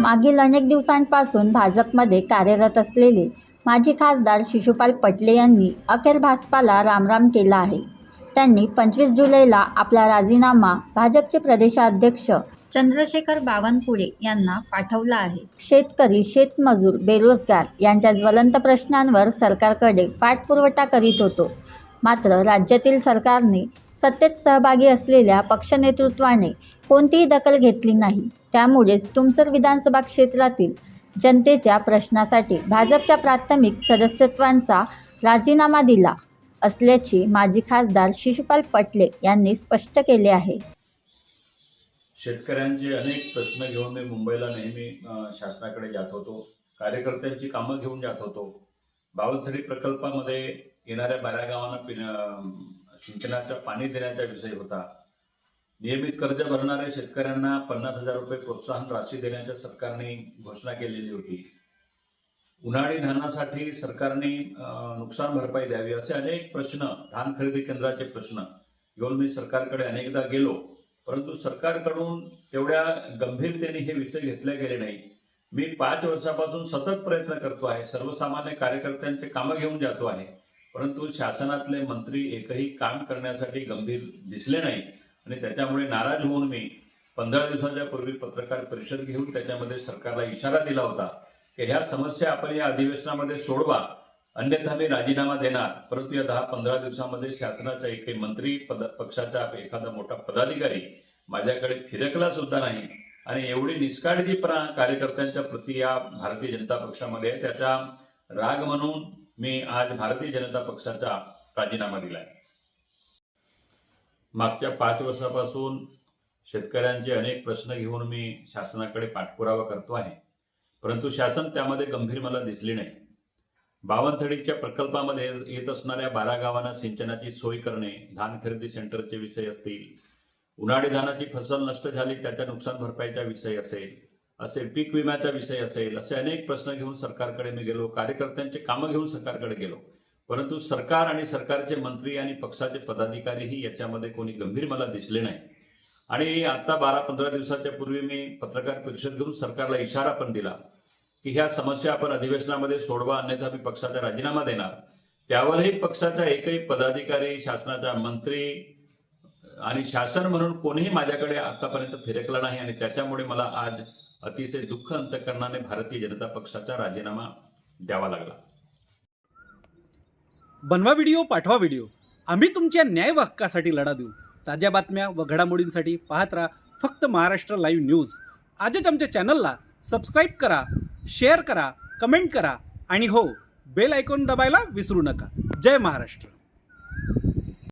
मागील अनेक दिवसांपासून भाजपमध्ये कार्यरत असलेले माजी खासदार शिशुपाल पटले यांनी अखेर भाजपाला रामराम केला आहे. त्यांनी पंचवीस जुलैला आपला राजीनामा भाजपचे प्रदेशाध्यक्ष चंद्रशेखर बावनकुळे यांना पाठवला आहे. शेतकरी शेतमजूर बेरोजगार यांच्या ज्वलंत प्रश्नांवर सरकारकडे पाठपुरवठा करीत होतो. मात्र राज्यातील सरकारने सत्तेत सहभागी असलेल्या पक्षनेतृत्वाने कोणतीही दखल घेतली नाही. त्यामुळेच तुमसर विधानसभा क्षेत्रातील जनतेच्या प्रश्नासाठी भाजपच्या प्राथमिक सदस्यत्वांचा राजीनामा दिला असल्याचे माजी खासदार शिशुपाल पटले यांनी स्पष्ट केले आहे. शेतकऱ्यांचे अनेक प्रश्न घेऊन मी मुंबईला नेहमी शासनाकडे जात होतो. कार्यकर्त्यांची कामं घेऊन जात होतो. बावनथडी प्रकल्पामध्ये येणाऱ्या बारा गावांना सिंचनाचा पाणी देण्याचा विषय होता. नियमित कर्ज भरणाऱ्या शेतकऱ्यांना पन्नास हजार रुपये प्रोत्साहन राशी देण्याच्या सरकारने घोषणा केलेली होती. उन्हाळी धानासाठी सरकारने नुकसान भरपाई द्यावी असे अनेक प्रश्न धान खरेदी केंद्राचे प्रश्न. घेऊन मी सरकारकडे अनेकदा गेलो परंतु सरकारकडून तेवढ्या गंभीरतेने हे विषय घेतले गेले नाही. मी पाच वर्षापासून सतत प्रयत्न करतो आहे सर्वसामान्य कार्यकर्त्यांचे कामं घेऊन जातो आहे. परंतु शासनातले मंत्री एकही काम करण्यासाठी गंभीर दिसले नाही. आणि त्याच्यामुळे नाराज होऊन मी पंधरा दिवसाच्या पूर्वी पत्रकार परिषद घेऊन त्याच्यामध्ये सरकारला इशारा दिला होता की ह्या समस्या आपण या अधिवेशनामध्ये सोडवा. अन्यथा मी राजीनामा देणार. परंतु या दहा पंधरा दिवसामध्ये शासनाचा एकही मंत्री पद पक्षाचा एखादा मोठा पदाधिकारी माझ्याकडे फिरकला सुद्धा नाही. आणि एवढी निष्काळजीपणा कार्यकर्त्यांच्या प्रति या भारतीय जनता पक्षामध्ये त्याचा राग म्हणून मी आज भारतीय जनता पक्षाचा राजीनामा दिला आहे मागच्या पाच वर्षापासून शेतकऱ्यांचे अनेक प्रश्न घेऊन मी शासनाकडे पाठपुरावा करतो आहे. परंतु शासन त्यामध्ये गंभीर मला दिसली नाही. बावनथडीच्या प्रकल्पामध्ये येत असणाऱ्या बारा गावांना सिंचनाची सोय करणे धान खरेदी सेंटरचे विषय असतील उन्हाळी धानाची फसल नष्ट झाली त्याच्या नुकसान भरपाईचा विषय असेल असेल पीक विम्याचा विषय असेल असे अनेक प्रश्न घेऊन सरकारकडे मी गेलो कार्यकर्त्यांचे कामं घेऊन सरकारकडे गेलो. परंतु सरकार आणि सरकारचे मंत्री आणि पक्षाचे पदाधिकारीही याच्यामध्ये कोणी गंभीर मला दिसले नाही. आणि आता बारा पंधरा दिवसाच्या पूर्वी मी पत्रकार परिषद घेऊन सरकारला इशारा पण दिला की ह्या समस्या आपण अधिवेशनामध्ये सोडवा अन्यथा मी पक्षाचा राजीनामा देणार. त्यावरही पक्षाचा एकही पदाधिकारी शासनाचा मंत्री आणि शासन म्हणून कोणीही माझ्याकडे आतापर्यंत फिरकला नाही आणि त्याच्यामुळे मला आज अतिशय दुःख अंतकरणाने भारतीय जनता पक्षाचा राजीनामा द्यावा लागला. बनवा व्हिडिओ पाठवा व्हिडिओ. आम्ही तुमच्या न्याय हक्कासाठी लढा देऊ. ताज्या बातम्या व घडामोडींसाठी पाहत राहा फक्त महाराष्ट्र लाईव्ह न्यूज. आजच आमच्या चॅनलला सबस्क्राईब करा शेअर करा कमेंट करा आणि हो बेल आयकॉन दबायला विसरू नका. जय महाराष्ट्र.